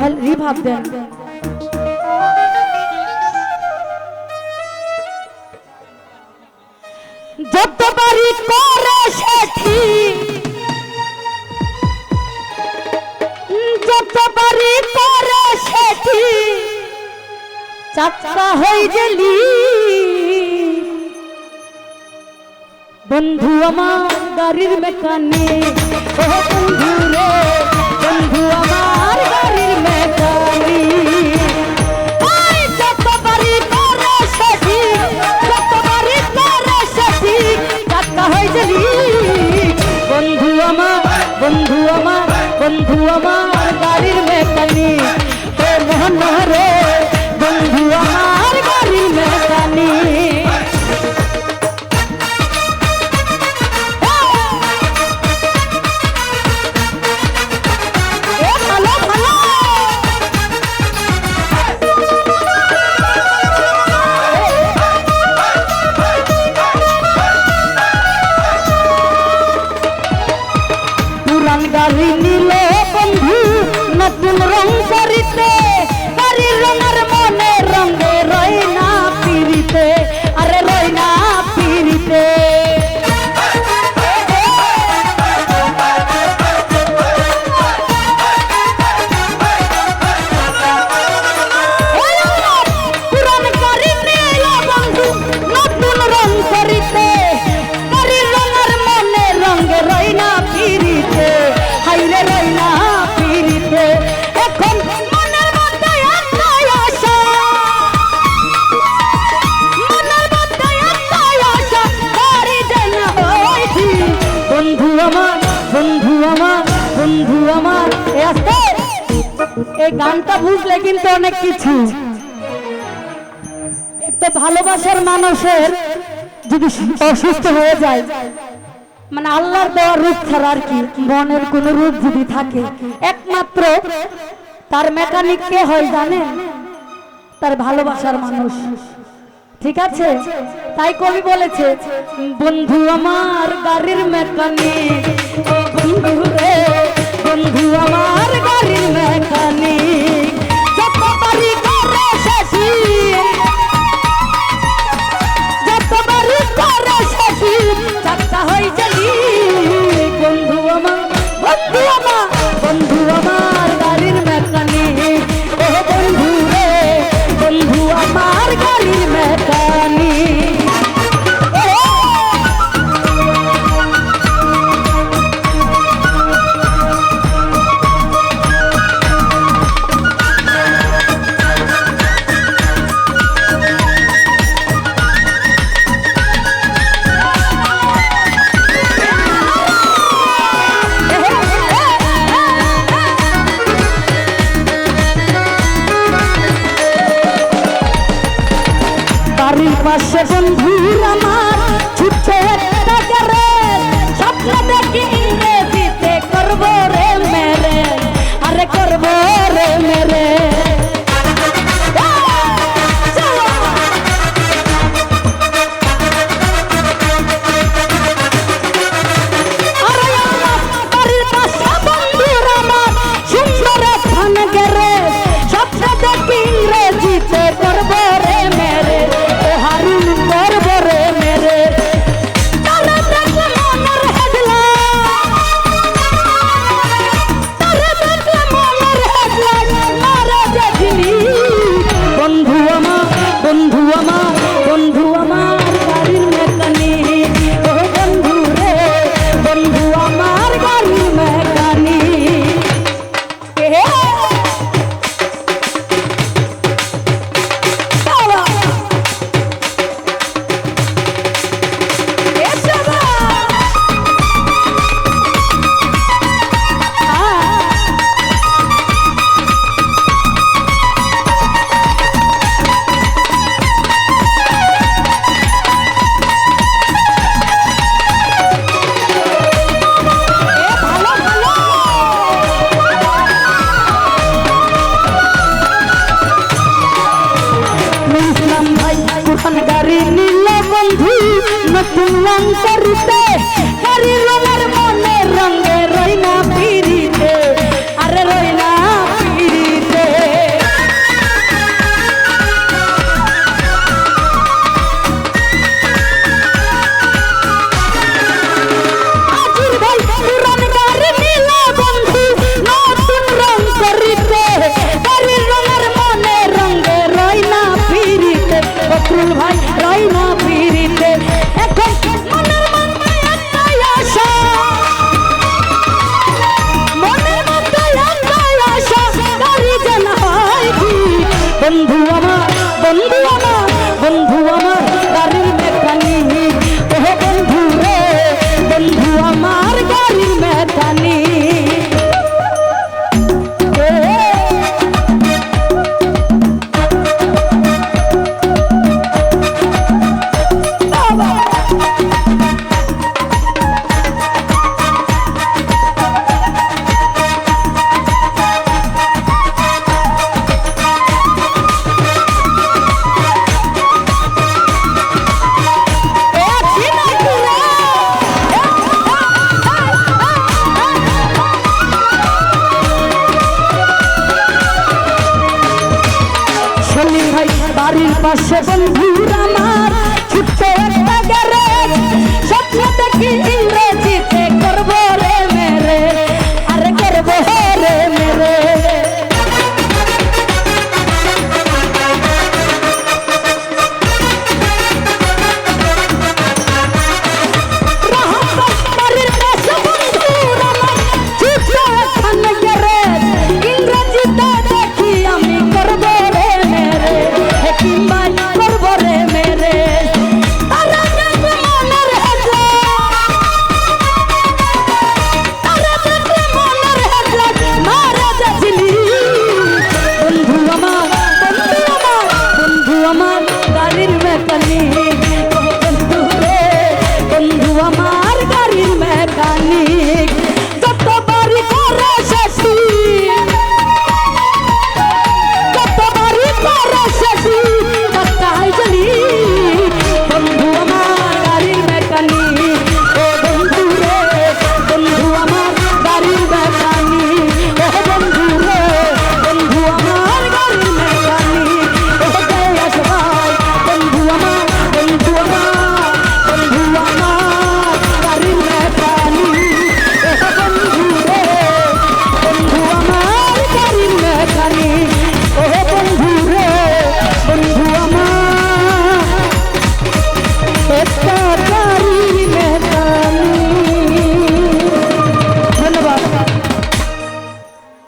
হ্যাঁ, রিভাব দেন। যত বাড়ি করে সেটি, যত বাড়ি করে সেটি, চাচা হয়ে গেলি। বন্ধু আমার গাড়ির মেকানিক, ও বন্ধু রে। বাড়ি সরিতে বাড়ির রঙের এই গানটা বুঝলে কিন্তু অনেক কিছু। একটা ভালোবাসার মানুষের যদি অসুস্থ হয়ে যায় মানে আল্লাহর দেওয়ার রূপ ছাড়া আর কি, মনের কোন রূপ যদি থাকে, একমাত্র তার মেকানিক কে হয় জানেন? তার ভালোবাসার মানুষ। ঠিক আছে? তাই কবি বলেছে, বন্ধু আমার গাড়ির মেকানিক বন্ধু রে, বন্ধু আমার গাড়ির মেকানিক পাশে বন্ধু আমার ছুটছে একটা করে স্বপ্ন দেখি করব রে। Matingang Sarite বন্ধু শনি ভাই বাড়ির পাশে বন্ধুরা আমার ছোট্ট একটা গ্যারেজ স্বপ্ন দেখি